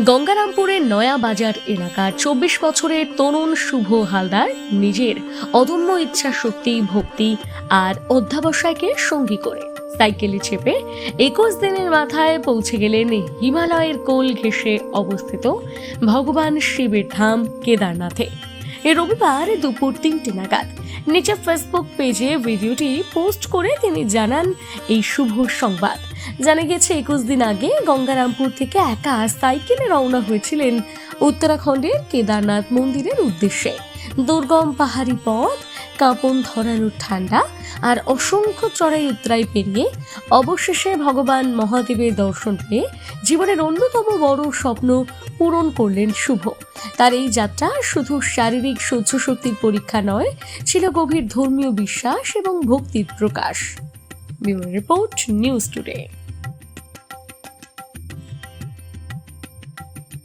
গঙ্গারামপুরের নয়া বাজার এলাকার চব্বিশ বছরের তরুণ শুভ হালদার নিজের অদম্য ইচ্ছা শক্তি ভক্তি আর অধ্যাবসায়কে সঙ্গী করে। সাইকেলে চেপে একুশ দিনের মাথায় পৌঁছে গেলেন হিমালয়ের কোল ঘেঁষে অবস্থিত ভগবান শিবের ধাম কেদারনাথে। রবিবার দুপুর তিনটে নাগাদ নিচে ফেসবুক পেজে ভিডিওটি পোস্ট করে তিনি জানান এই শুভ সংবাদ। জানা গেছে একুশ দিন আগে গঙ্গারামপুর থেকে একা সাইকেলে রওনা হয়েছিলেন উত্তরাখণ্ডের কেদারনাথ মন্দিরের উদ্দেশ্যে। দুর্গম পাহাড়ি পথ কাঁপন ধরানো ঠান্ডা আর অসংখ্য চড়াই উত্তরাই পেরিয়ে অবশেষে ভগবান মহাদেবের দর্শন পেয়ে জীবনের অন্যতম বড় স্বপ্ন পূরণ করলেন শুভ। তার এই যাত্রা শুধু শারীরিক সহ্য শক্তির পরীক্ষা নয়, ছিল গভীর ধর্মীয় বিশ্বাস এবং ভক্তির প্রকাশ। Report news today.